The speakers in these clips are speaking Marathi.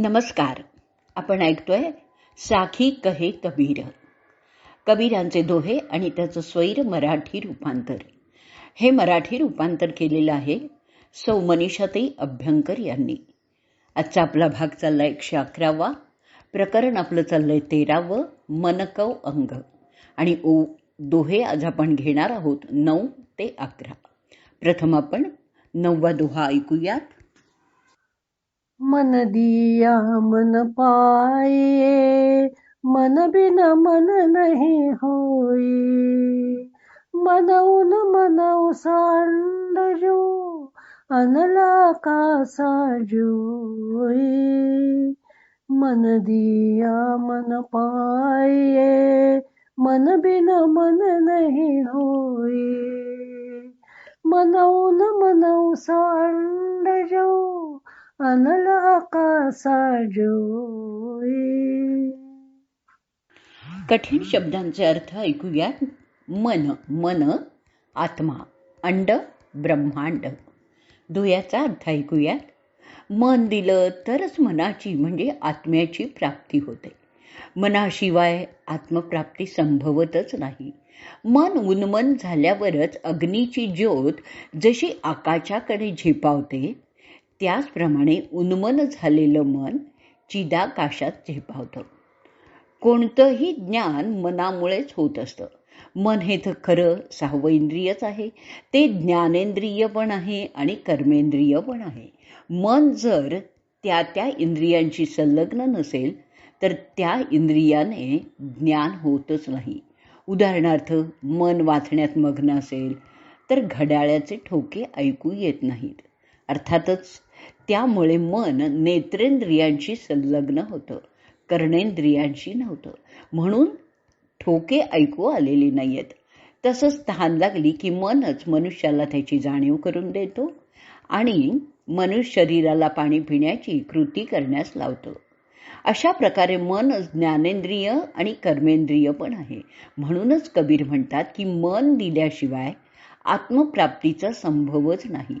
नमस्कार. आपण ऐकतोय साखी कहे कबीर. कबीरांचे दोहे आणि त्याचं स्वैर मराठी रूपांतर. हे मराठी रूपांतर केलेलं आहे सौ मनीषाताई अभ्यंकर यांनी. आजचा आपला भाग चाललाय एकशे अकरावा. प्रकरण आपलं चाललंय तेरावं मनकव अंग. आणि ओ दोहे आज आपण घेणार आहोत नऊ ते अकरा. प्रथम आपण नववा दोहा ऐकूयात. मन दिया मन पाए मन बिन मन नहीं होई. मनऊन मनव सांड जो अनला का साजोई. मन दिया मन पाए मन बिन मन नहीं होई. न मनऊ सांड जो कठीण शब्दांचे अर्थ ऐकूयात मन मन आत्मा अंड ब्रह्मांड. दुयाचा अर्थ ऐकूयात मन दिलं तरच मनाची म्हणजे आत्म्याची प्राप्ती होते. मनाशिवाय आत्मप्राप्ती संभवतच नाही. मन उन्मन झाल्यावरच अग्नीची ज्योत जशी आकाशाकडे झेपावते त्याचप्रमाणे उन्मन झालेलं मन चिदाकाशात झेपावतं. कोणतंही ज्ञान मनामुळेच होत असतं. मन हे तर खरं सहावं इंद्रियच आहे. ते ज्ञानेंद्रिय पण आहे आणि कर्मेंद्रिय पण आहे. मन जर त्या त्या इंद्रियांशी संलग्न नसेल तर त्या इंद्रियाने ज्ञान होतच नाही. उदाहरणार्थ मन वाचण्यात मग्न असेल तर घड्याळ्याचे ठोके ऐकू येत नाहीत. अर्थातच त्यामुळे मन नेत्रेंद्रियांशी संलग्न होतं कर्णेंद्रियांशी नव्हतं. म्हणून ठोके ऐकू आलेली नाहीयेत. तसंच तहान लागली की मनच मनुष्याला त्याची जाणीव करून देतो आणि मनुष्य शरीराला पाणी पिण्याची कृती करण्यास लावतो. अशा प्रकारे मन ज्ञानेंद्रिय आणि कर्मेंद्रिय पण आहे. म्हणूनच कबीर म्हणतात की मन दिल्याशिवाय आत्मप्राप्तीचा संभवच नाही.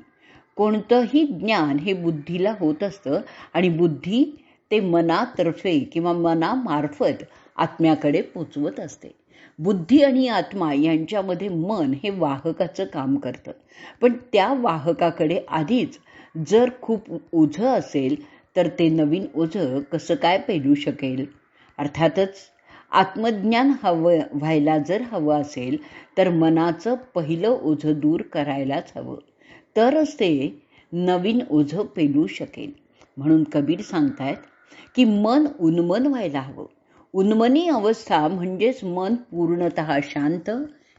कोणतंही ज्ञान हे बुद्धीला होत असतं आणि बुद्धी ते मनातर्फे किंवा मनामार्फत आत्म्याकडे पोचवत असते. बुद्धी आणि आत्मा यांच्यामध्ये मन हे वाहकाचं काम करतं. पण त्या वाहकाकडे आधीच जर खूप ओझं असेल तर ते नवीन ओझं कसं काय पेलू शकेल? अर्थातच आत्मज्ञान हवं व्हायला जर हवं असेल तर मनाचं पहिलं ओझं दूर करायलाच हवं. तरच ते नवीन ओझं पेलू शकेल. म्हणून कबीर सांगतायत की मन उन्मन व्हायला हवं. उन्मनी अवस्था म्हणजेच मन पूर्णत शांत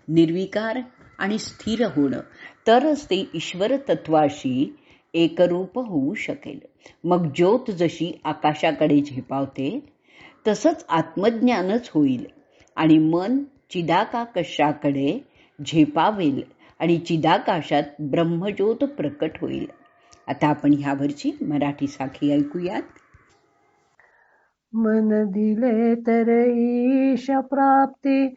निर्विकार आणि स्थिर होणं. तरच ते ईश्वर तत्वाशी एकरूप होऊ शकेल. मग ज्योत जशी आकाशाकडे झेपावते तसंच आत्मज्ञानच होईल आणि मन चिदाकाकशाकडे झेपावेल. आणि चिदाकाशात ब्रह्मज्योत प्रकट होईल. आता आपण ह्यावरची मराठी साखी ऐकूयात. मन दिले तर ईश प्राप्ती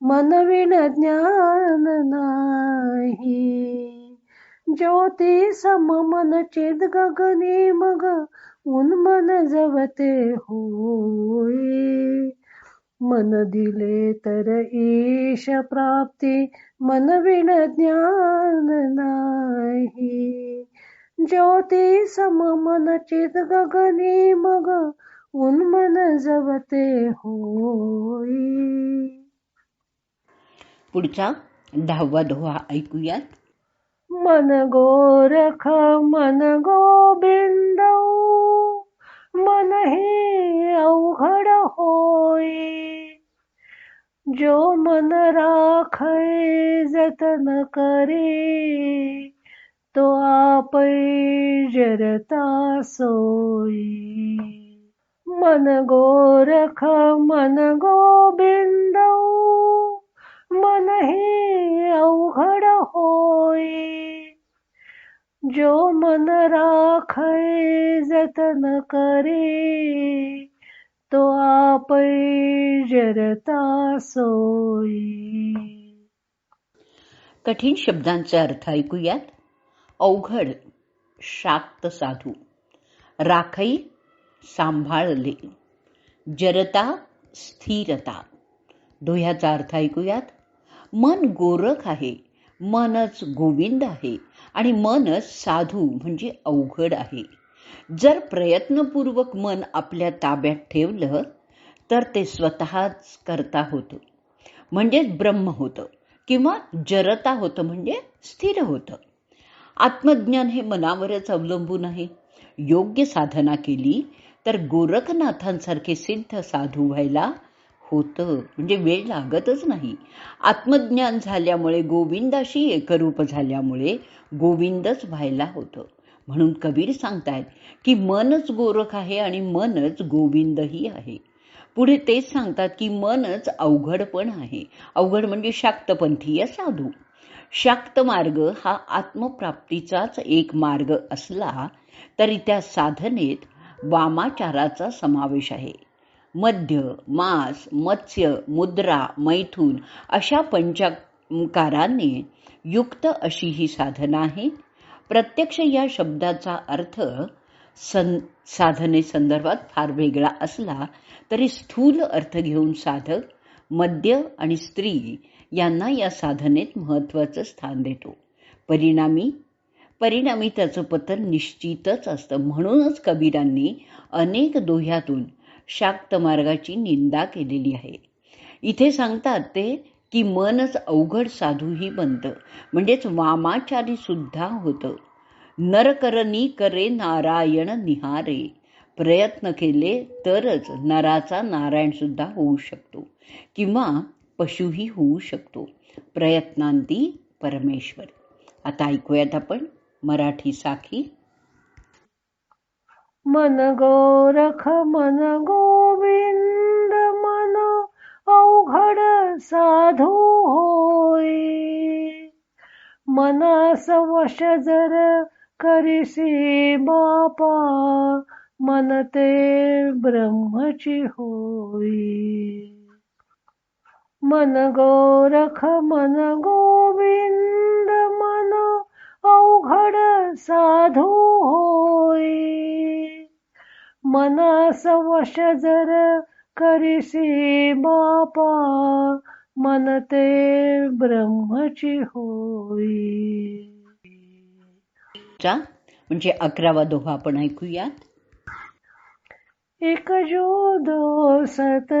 मनविण ज्ञान नाही. ज्योती सम मन चेद गगनी मग उन्मन जवते होई. मन दिले तर ईश प्राप्ती मन विण ज्ञान नाही. ज्योती सम मन चित गगनी मग उन्मन जवते होई. पुढचा दहावा दोहा ऐकूयात. मन गोरख मन गोबिंद मन हे अवघड होई. जो मन राखे जतन करे तो आप जरता सोई. मन गोरख मन गोबिंद मन हे अवघड होई. जो मन राखे जतन करे तो आप जरता सोई. कठीण शब्दांचे अर्थ ऐकूयात. अवघड शाक्त साधू. राखई सांभाळले. जरता स्थिरता. दोह्याचा अर्थ ऐकूयात. मन गोरख आहे. मनच गोविंद आहे. आणि मनच साधू म्हणजे अवघड आहे. जर प्रयत्नपूर्वक मन आपल्या ताब्यात ठेवलं तर ते स्वतःच करता होतं. म्हणजेच ब्रह्म होतं किंवा जरता होतं म्हणजे स्थिर होतं. आत्मज्ञान हे मनावरच अवलंबून आहे. योग्य साधना केली तर गोरखनाथांसारखे सिद्ध साधू व्हायला होतं. म्हणजे वेळ लागतच नाही. आत्मज्ञान झाल्यामुळे गोविंदाशी एकरूप झाल्यामुळे गोविंदच व्हायला होतं. म्हणून कबीर सांगतायत की मनच गोरख आहे आणि मनच गोविंदही आहे. पुढे तेच सांगतात की मनच अवघड पण आहे. अवघड म्हणजे शाक्तपंथीय साधू. शाक्त मार्ग हा आत्मप्राप्तीचाच एक मार्ग असला तरी त्या साधनेत वामाचाराचा समावेश आहे. मध्य मास मत्स्य मुद्रा मैथून अशा पंचकारांनी युक्त अशी ही साधना आहे. प्रत्यक्ष या शब्दाचा अर्थ सं साधनेसंदर्भात फार वेगळा असला तरी स्थूल अर्थ घेऊन साधक मद्य आणि स्त्री यांना या साधनेत महत्वाचं स्थान देतो. परिणामी परिणामी त्याचं पतन निश्चितच असतं. म्हणूनच कबीरांनी अनेक दोह्यातून शाक्त मार्गाची निंदा केलेली आहे. इथे सांगतात ते की मनच अवघड साधूही बनतं. म्हणजेच वामाचारी सुद्धा होतं. नरकरणी करे नारायण निहारे. प्रयत्न केले तरच नराचा नारायण सुद्धा होऊ शकतो. किंवा पशुही होऊ शकतो. प्रयत्नांती परमेश्वर. आता ऐकूयात आपण मराठी साखी. मन गोरख मन गोविंद मन अवघड साधू होय. मनास वश जर करिसी बापा मन ते ब्रह्मची होई मन गोरख मन गोविंद मन अवघड साधू होय. मनास वश जर करिसी बापा मन ते ब्रह्मची होई. चा म्हणजे अकरावा दोहा आपण ऐकूयात. एक जो दो सत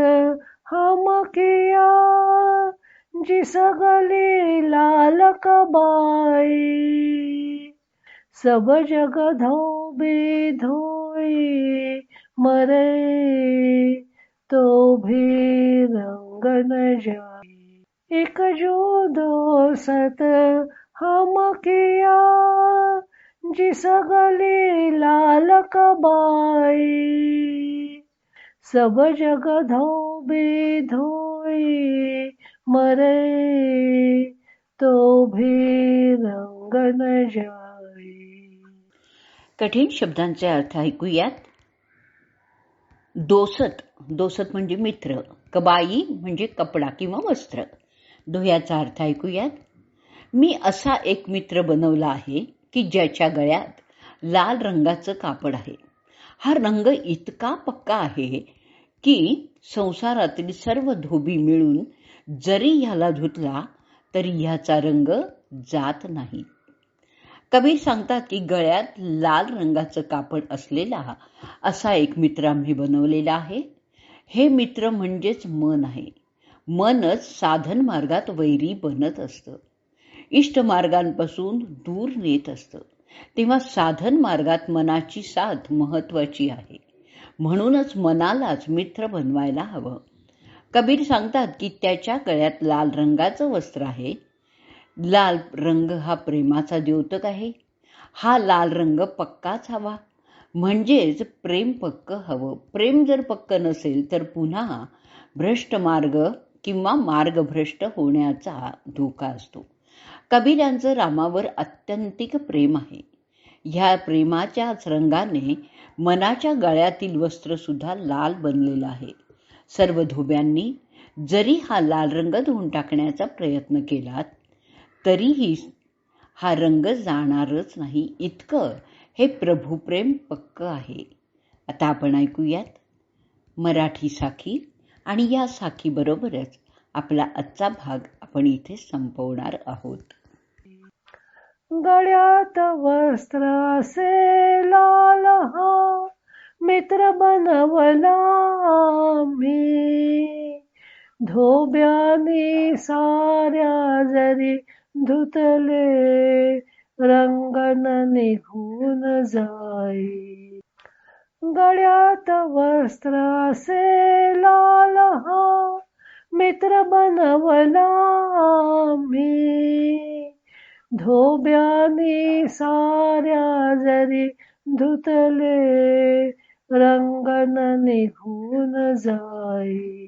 हम किया जिस गली लाल कबाई. सब जग धोबी धोई मरे. तो भी रंग न जाए। एक जो दो सत हम किया जिस गली लाल कबाई। सब जग धोबे धोई मरे तो भी रंग न जाए। कठीण शब्दांचे अर्थ ऐकूयात. दोसत. दोसत म्हणजे मित्र. कबाई म्हणजे कपडा किंवा वस्त्र. दोह्याचा अर्थ ऐकूयात. मी असा एक मित्र बनवला आहे की ज्याच्या गळ्यात लाल रंगाचं कापड आहे. हा रंग इतका पक्का आहे की संसारातील सर्व धोबी मिळून जरी ह्याला धुतला तरी ह्याचा रंग जात नाही. कबीर सांगतात की गळ्यात लाल रंगाचं कापड असलेला असा एक मित्र आम्ही बनवलेला आहे. हे मित्र म्हणजेच मन आहे. मनच साधन मार्गात वैरी बनत असतं. इष्ट मार्गांपासून दूर नेत असतं. तेव्हा साधन मार्गात मनाची साथ महत्वाची आहे. म्हणूनच मनालाच मित्र बनवायला हवं. कबीर सांगतात की त्याच्या गळ्यात लाल रंगाचं वस्त्र आहे. लाल रंग हा प्रेमाचा द्योतक आहे. हा लाल रंग पक्काच हवा. म्हणजेच प्रेम पक्क हवं. प्रेम जर पक्क नसेल तर पुन्हा भ्रष्ट मार्ग किंवा मार्गभ्रष्ट होण्याचा धोका असतो. कबीरांचं रामावर अत्यंतिक प्रेम आहे. ह्या प्रेमाच्याच रंगाने मनाच्या गळ्यातील वस्त्रसुद्धा लाल बनलेलं आहे. सर्व धोब्यांनी जरी हा लाल रंग धुवून टाकण्याचा प्रयत्न केला तरीही हा रंग जाणारच नाही. इतकं हे प्रभुप्रेम पक्क आहे. आता आपण ऐकूयात मराठी साखी आणि या साखीबरोबरच आपला आजचा भाग आपण इथे संपवणार आहोत. गळ्यात वस्त्र असे लाल हा मित्र बनवला मी धोब्याने साऱ्या जरी धुतले रंगन निघून जाई. गळ्यात वस्त्र असे लाल हा मित्र बनवला मी. धोब्याने साऱ्या जरी धुतले रंगन निघून जाई.